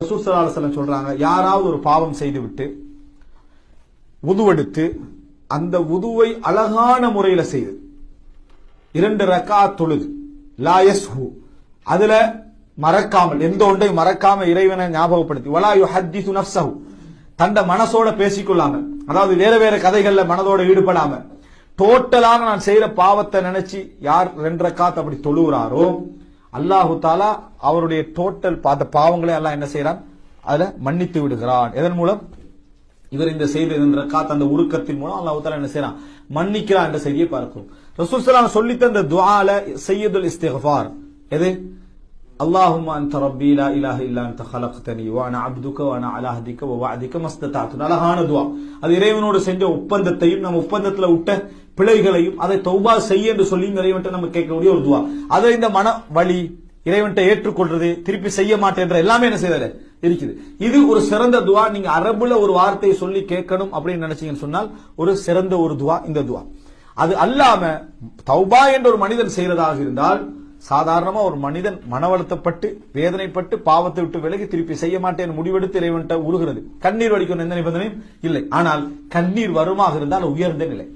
ரசூசலாசலம் சொல்றாங்க யாராவது ஒரு பாவம் செய்துவிட்டு உதுவெடுத்து அந்த உதுவை அழகான முறையில் செய்து இரண்டு ரக்கா தொழுது லாயஸ்ஹு அதுல மறக்காமல் எந்த ஒன்றையும் மறக்காம இறைவனை ஞாபகப்படுத்தி வலா ஹத்தி சுனப்சஹு தண்ட மனசோட பேசிக்கொள்ளாம அதாவது வேற வேற கதைகள்ல மனதோட ஈடுபடாம டோட்டலாக நான் செய்யற பாவத்தை நினைச்சு யார் ரெண்டு ரக்காத் அப்படி தொழுகிறாரோ அல்லாஹு தாலா அவருடைய டோட்டல் பார்த்த பாவங்களை எல்லாம் என்ன செய்யறான் அதுல மன்னித்து விடுகிறான். எதன் மூலம்? இவர் இந்த செய்தி என்ற காத்த அந்த உருக்கத்தின் மூலம் அல்லாஹு தாலா என்ன செய்யறான் மன்னிக்கிறான் என்ற செய்தியை பார்க்கிறோம். ரசூல் ஸல்லல்லாஹு சொல்லி தந்த துஆல சையதுல் இஸ்திக்ஃபார். எது? اللهم انت ربي لا اله الا انت خلقتني وانا عبدك وانا على عهدك ووعدك ما استطعت அழகான துஆ அது இறைவனோடு செஞ்ச ஒப்பந்தத்தையும் நம்ம ஒப்பந்தத்துல விட்ட பிழைகளையும் அதை தௌபா செய்ய என்று சொல்லி இறைவன்ட்ட நம்ம கேட்கக்கூடிய ஒரு துஆ அதை இந்த மன வழி இறைவன்ட்ட ஏற்றுக்கொள்றது திருப்பி செய்ய மாட்டேன்ற எல்லாமே என்ன செய்யறது இருக்குது இது ஒரு சிறந்த துவா நீங்க அரபுல ஒரு வார்த்தையை சொல்லி கேட்கணும் அப்படின்னு நினைச்சீங்கன்னு சொன்னால் ஒரு சிறந்த ஒரு துவா இந்த துவா அது அல்லாம தௌபா என்ற ஒரு மனிதன் செய்யறதாக இருந்தால் சாதாரணமா ஒரு மனிதன் மனவழுத்தப்பட்டு வேதனைப்பட்டு பாவத்தை விட்டு விலகி திருப்பி செய்ய மாட்டேன் முடிவெடுத்து இறைவன்ட்ட உருகிறது. கண்ணீர் வடிக்கணும் எந்த நிபந்தனையும் இல்லை. ஆனால் கண்ணீர் வருமாக இருந்தால் உயர்ந்த நிலை.